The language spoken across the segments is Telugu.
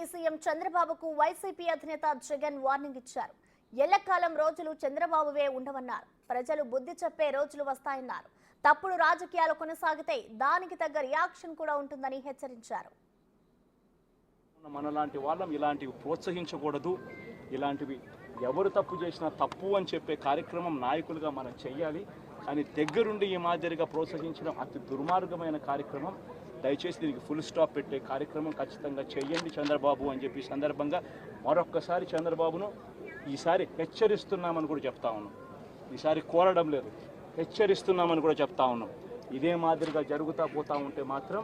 ఏపీ సీఎం చంద్రబాబుకు వైసీపీ అధినేత జగన్ వార్నింగ్ ఇచ్చారు. ఎల్లకాలం రోజులు చంద్రబాబువే ఉండవన్నారు. ప్రజలు బుద్ధి చెప్పే రోజులు వస్తాయన్నారు. తప్పుడు రాజకీయాలు కొనసాగితే దానికి తగ్గ రియాక్షన్ కూడా ఉంటుందని హెచ్చరించారు. మనలాంటి వాళ్ళం ఇలాంటివి ప్రోత్సహించకూడదు. ఇలాంటివి ఎవరు తప్పు చేసినా తప్పు అని చెప్పే కార్యక్రమం నాయకులుగా మనం చెయ్యాలి. కానీ దగ్గరుండి ఈ మాదిరిగా ప్రోత్సహించడం అతి దుర్మార్గమైన కార్యక్రమం. దయచేసి దీనికి ఫుల్ స్టాప్ పెట్టే కార్యక్రమం ఖచ్చితంగా చేయండి చంద్రబాబు అని చెప్పి సందర్భంగా మరొక్కసారి చంద్రబాబును ఈసారి హెచ్చరిస్తున్నామని కూడా చెప్తా ఉన్నాం. ఈసారి కోరడం లేదు హెచ్చరిస్తున్నామని కూడా చెప్తా ఉన్నాం. ఇదే మాదిరిగా జరుగుతూ పోతా ఉంటే మాత్రం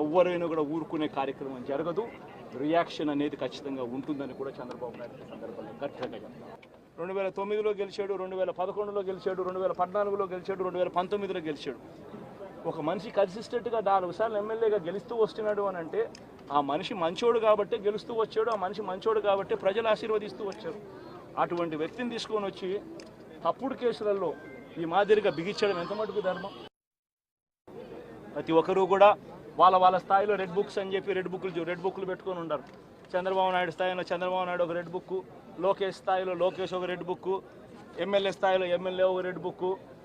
ఎవరైనా కూడా ఊరుకునే కార్యక్రమం జరగదు రియాక్షన్ అనేది ఖచ్చితంగా ఉంటుందని కూడా చంద్రబాబు నాయుడు సందర్భంగా గట్టిగా చెప్తాం రెండు వేల తొమ్మిదిలో గెలిచాడు రెండు వేల పదకొండులో గెలిచాడు రెండు వేల పద్నాలుగులో గెలిచాడు రెండు వేల పంతొమ్మిదిలో గెలిచాడు. ఒక మనిషి కన్సిస్టెంట్గా నాలుగు సార్లు ఎమ్మెల్యేగా గెలుస్తూ వస్తున్నాడు అని అంటే ఆ మనిషి మంచోడు కాబట్టి గెలుస్తూ వచ్చాడు ఆ మనిషి మంచోడు కాబట్టి ప్రజలు ఆశీర్వదిస్తూ వచ్చారు. అటువంటి వ్యక్తిని తీసుకొని వచ్చి తప్పుడు కేసులలో ఈ మాదిరిగా బిగించడం ఎంత మటుకు ధర్మం? ప్రతి ఒక్కరూ కూడా వాళ్ళ వాళ్ళ స్థాయిలో రెడ్ బుక్స్ అని చెప్పి రెడ్ బుక్లు రెడ్ బుక్లు పెట్టుకొని ఉంటారు చంద్రబాబు నాయుడు స్థాయిలో చంద్రబాబు నాయుడు ఒక రెడ్ బుక్ లోకేష్ స్థాయిలో లోకేష్ ఒక రెడ్ బుక్ ఎమ్మెల్యే స్థాయిలో ఎమ్మెల్యే ఒక రెడ్ బుక్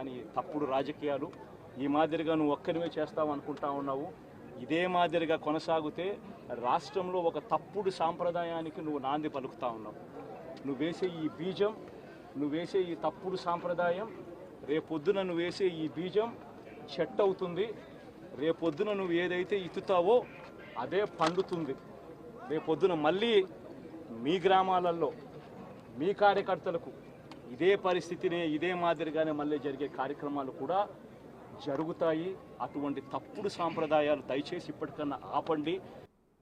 కానీ తప్పుడు రాజకీయాలు ఈ మాదిరిగా నువ్వు ఒక్కరివే చేస్తావు అనుకుంటా ఉన్నావు. ఇదే మాదిరిగా కొనసాగితే రాష్ట్రంలో ఒక తప్పుడు సాంప్రదాయానికి నువ్వు నాంది పలుకుతా ఉన్నావు. నువ్వు వేసే ఈ బీజం నువ్వు వేసే ఈ తప్పుడు సాంప్రదాయం రేపొద్దున నువ్వు వేసే ఈ బీజం చెట్టు అవుతుంది. రేపొద్దున నువ్వు ఏదైతే ఇత్తుతావో అదే పండుతుంది. రేపొద్దున మళ్ళీ మీ గ్రామాలలో మీ కార్యకర్తలకు ఇదే పరిస్థితినే ఇదే మాదిరిగానే మళ్ళీ జరిగే కార్యక్రమాలు కూడా జరుగుతాయి. అటువంటి తప్పుడు సాంప్రదాయాలు దయచేసి ఇప్పటికన్నా ఆపండి.